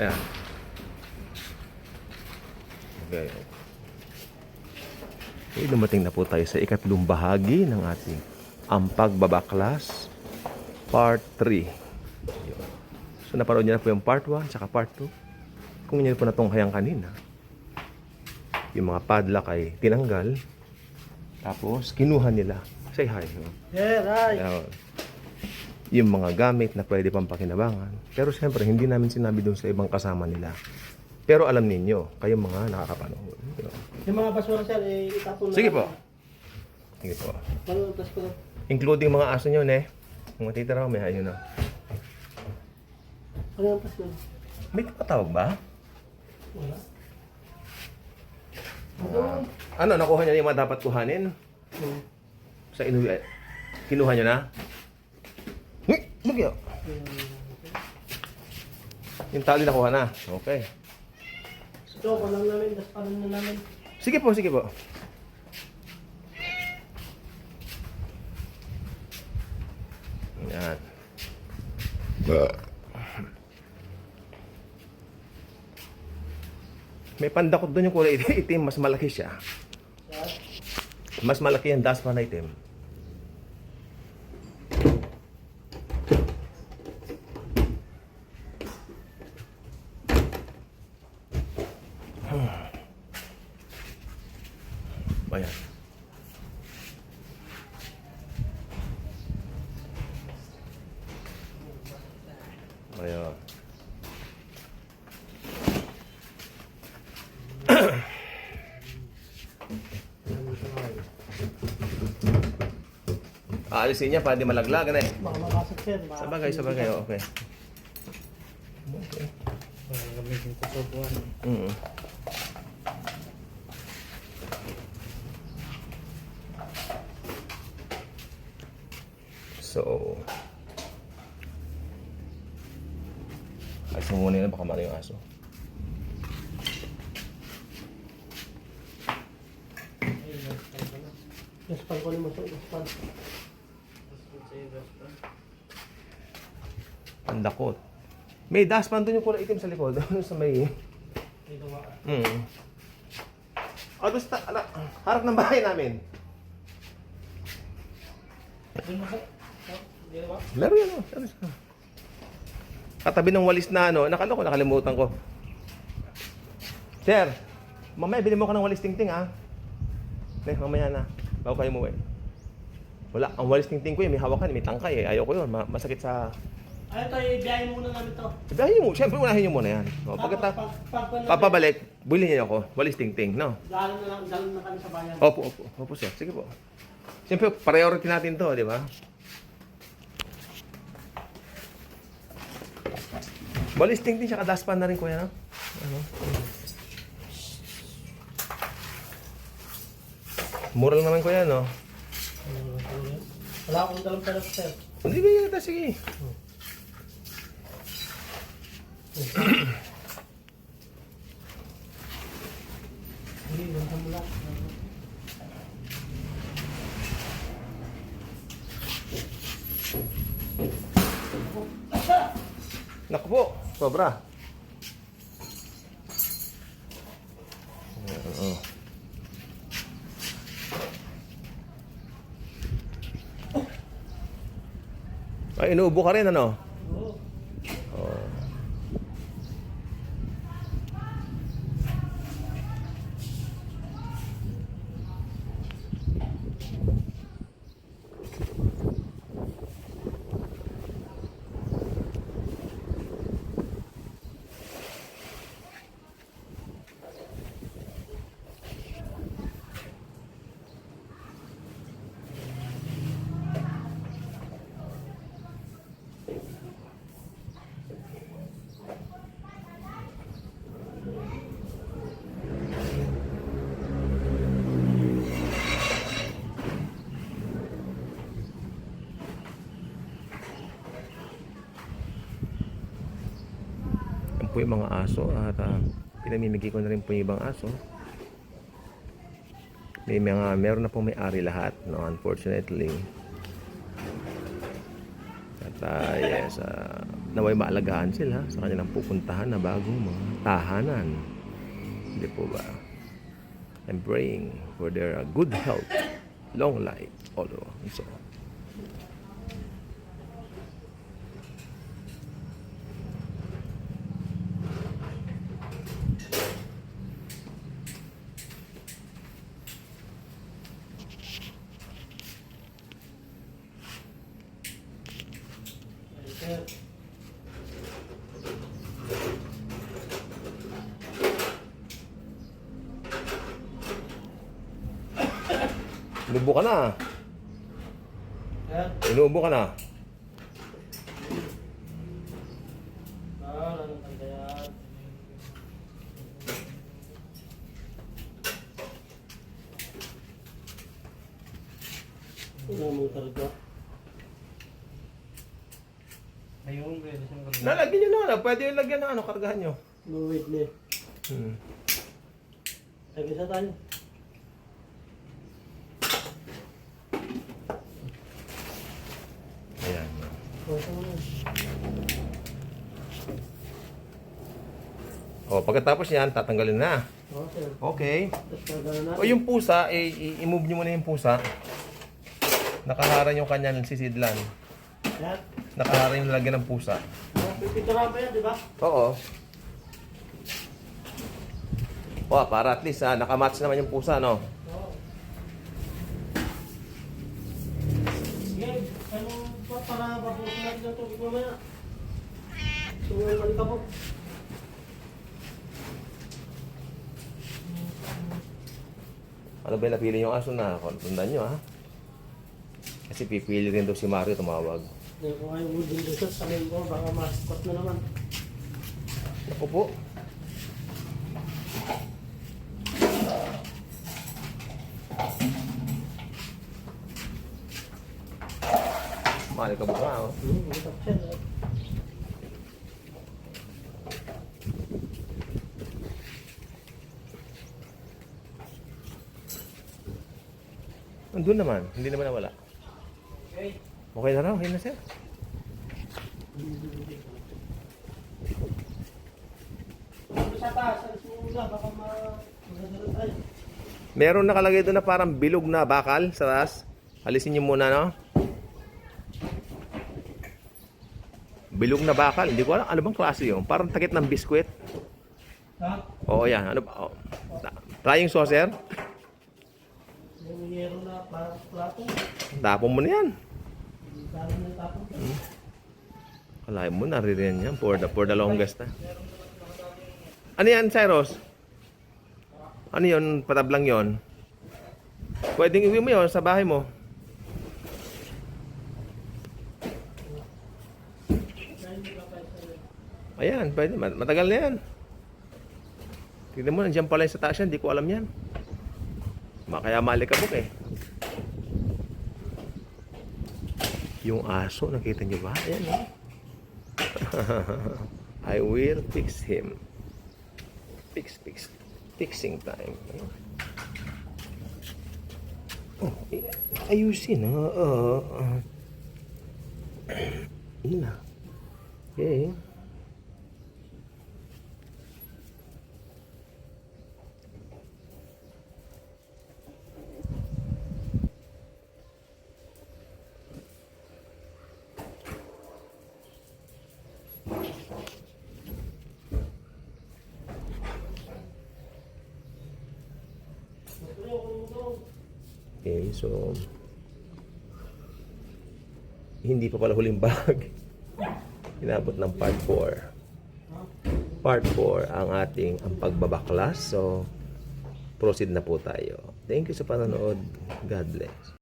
Ayan. Okay. Okay, dumating na po tayo sa ikatlong bahagi ng ating Ampag Babaklas Part 3. Yun. So naparoon niyo na po yung Part 1 tsaka Part 2. Kung niyo po natunghayan kanina, yung mga padlock ay tinanggal. Tapos kinuha nila. Say hi. Yeah, right. Ayan. Yung mga gamit na pwede pang pakinabangan. Pero siyempre, hindi namin sinabi doon sa ibang kasama nila. Pero alam ninyo, kayo mga nakakapanood. You know. Yung mga basura sir, eh, itapon na Sige po. Sige po. Malutas ko. Including mga aso nyo, ne? Mga titira may ayun na. Ano yung pasko? May patawag ba? Wala. Ano, nakuha niya yung mga dapat kuhanin? Hmm. Sa inuwi. Kinuha niyo na? Uy! Lugyo! Yung tali nakuha na. Okay. Ito, palang namin, tas palang na namin. Sige po, sige po. Yan. May pandakot doon yung kulay itim, mas malaki siya. Mas malaki yung dustpan na itim. Ayan. Ayan. Aalisin niya para di malaglag, ano eh. Baka makasok sir. baka- Sa bagay, sa bagay, okay. Okay. Baka gamitin ko sa buwan. Mm. So, ayos mo muna yun, baka mali yung aso. Daspan ko naman sa daspan. Ang dakot. May dustpan doon yung kulay itim sa likod. Doon sa may... Dito ba? Mm. O, doon sa... ala, harap ng bahay namin. Doon mo ba? Meron yan, oh. Meron siya. Katabi ng walis na ano, nakalo ko, nakalimutan ko. Sir, mamaya bili mo ka ng walis tingting ah. Ne, mamaya na. Bago kayo umuwi. Wala, ang walis tingting ko yun, may hawakan, may tangkay eh. Ayoko yun, ma- masakit sa... Ay, ito, ibiyahin muna namin to. Sabihin mo, siyempre unahin nyo muna yan. O, pagkata, Pag- pag- pag- papabalik, bili niyo ako, walis tingting, no? Dahil na lang, dahil na kami sa bayan. Opo, opo, opo sir. Sige po. Siyempre, priority natin to, di ba? Walis tingting siya, kadaspan na rin kuya, no? Ano? Mura lang naman kuya, no? Wala akong dalang pera sir. Hindi ba yun? Sige. Hindi, nasa mula. Naku po, sobra. Ayan, oh. Ay, inuubo ka rin, ano? Po yung mga aso at ah, pinamimigay ko na rin po yung ibang aso. May mga, meron na po may-ari lahat, no, unfortunately. At ah, yes, ah, naway maalagaan sila sa kanilang pupuntahan na bagong mga tahanan. Hindi po ba? I'm praying for their uh, good health, long life, all. So, Ay, sir. Inubo ka na. Sir. Inubo ka na. Ah, ano. Nalagyan nyo na. Pwede yung lagyan na ano, kargahan nyo. No, wait, ne. Hmm. Lagi sa tayo. Ayan. Pwede mo na. O, pagkatapos yan, tatanggalin na. Okay. Natin. O yung pusa, eh, i-move nyo muna yung pusa. Nakaharang yung kanyang sisidlan. Yan. Nakaharang yung lagyan ng pusa. Ah, Pipinturahan pa yan, di ba? Oo. O, para at least, ah, nakamatch naman yung pusa, no? Ano ba yung napili yung aso na? Tandaan nyo, ha? Kasi pipili rin daw si Mario tumawag. Hindi ko ayaw mo din doon sa sabihin ko, baka masikot na naman. Ako po. Mahal ka ba? Oh. Hmm, ito siya. Nandun naman. Hindi naman nawala. Okay. Okay na raw. Okay na sir. Meron nakalagay doon na parang bilog na bakal sa taas. Alisin nyo muna, no? Bilog na bakal. Hindi ko alam. Ano bang klase yun? Parang takit ng biskwit. Ha? Oo, yan. Ano ba? Oh. Flying saucer? Yero na plato. Tapon mo na yan. Kalahin mo, naririyan yan for the, for the longest na. Ano yan, Cyrus? Ano yun? Patablang yon. Pwedeng iwi mo yon sa bahay mo. Ayan, pwede. Mat- Matagal na yan. Tignan mo, nandiyan pala yung sa taas yan. Hindi ko alam yan. Kaya malikabok eh. Yung aso, nakita niyo ba? Ayan eh. I will fix him. Fix, fix. Fixing time. Oh, eh, ayusin ha. Uh, uh, yun na. Okay. Okay, so hindi pa pala huling bag. Inabot ng part 4. Part 4 ang ating ang pagbabaklas. So proceed na po tayo. Thank you sa panonood. God bless.